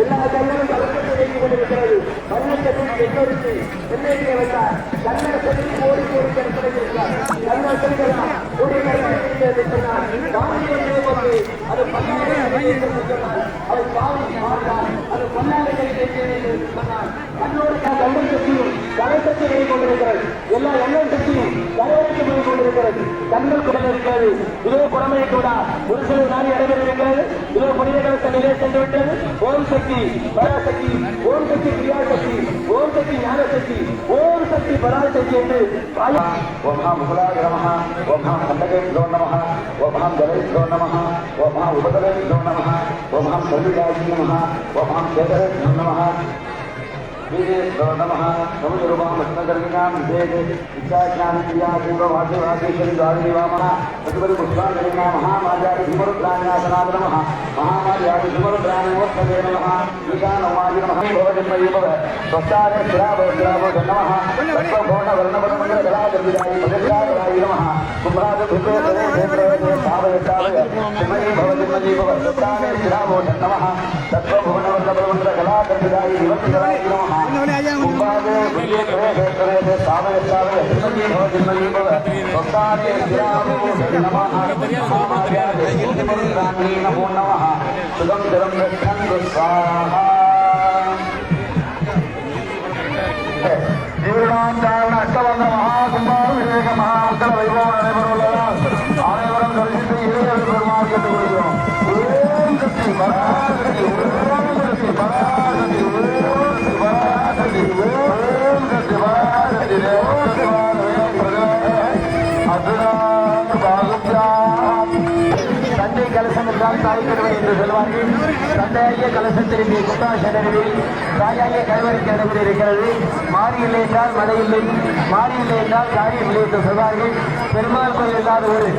எல்லா தலைவரும் அலங்கத்தை வைத்துக் கொண்டிருக்கிறது மன்னத்தை எட்டோருக்கு எண்ணெய் வைத்தார் கண்ணரசனுக்கு ஓடி ஓடி கருத்தடைந்திருக்கிறார் கண்ணரசனுக்கு ஓடி கருத்தடைந்திருக்கிறார் வாங்கி வந்து அது பல்லாயிரம் அவர் பாவம் எல்லா எண்ணெய் சக்தியும் கலையெடுத்து போய் கொண்டிருக்கிறது கண்கள் கொண்டு இதோ புறமையை கூட ஒரு சில நாள் நடைபெற இதோ புனித கலச நிலை சென்று ஓம் சக்தி பராசக்தி ஓம் சக்தி கிரியா சக்தி ஓம் शक्ति ज्ञानशक्ति ओम शक्ति बलाशक्ति वभाम हुलाय नमः वभाम खंडके गौ नमः वभाम जले गौ नमः वभाम उपदले गौ नमः वभाम सर्विकाजी नमः वभाम शेखरे गौ नमः। नमः समुद्रवामस्मकर्मिणां विशेषे इच्छाज्ञानक्रिया देवभाषे वागेश्वरि द्वारिणी वामः तदुपरि पुष्पाङ्गलिका महामाचार्य विनाशनाय नमः महामार्यादिसुमरग्रामोत्तवे नमः ईशानमाय नमः भोजन्मयी भव स्वस्तारे श्रावो नमः सर्वभूषवर्णवर्णमण्डलादिराय भजत्राय नमः कुम्भराजभृते सदेशेन्द्रे स्थावय स्थावय श्रीमयी भवजन्मयी भव स्वस्तारे श्रावो नमः सर्वभूषवर्णवर्णमण्डलादिराय दिवत्राय नमः कुम्भाजे भृते सदेशेन्द्रे स्थावय स्थावय श्रीमयी भवजन्मयी भव स्वस्तारे श्रावो नमः महामार्याय नमो नमः सुगं जलं रक्षन्तु स्वाहा ஜீவனாம் காரண அஷ்டவந்த மகாகும்பார விவேக மகாமக்கள் வைபவம் நடைபெறவுள்ளதால் அனைவரும் தரிசித்து இளைஞர்கள் பெருமாள் கேட்டுக் கொள்கிறோம் ஓம் சக்தி பராசக்தி ஓம் சக்தி பராசக்தி ஓம் சக்தி பராசக்தி ஓம் சக்தி பராசக்தி அதுதான் கலசம் என்றால் தாய் கருவை என்று சொல்வார்கள். தந்தையாகிய கலசத்திற்கு குண்டாசனங்களில் தாயாகிய கைவரிக்கு நடைபெற இருக்கிறது. மாறி இல்லை என்றால் மழை இல்லை மாறி இல்லை என்றால் காரியம் இல்லை என்று சொல்வார்கள். பெருமாள் கோயில் இல்லாத ஒரு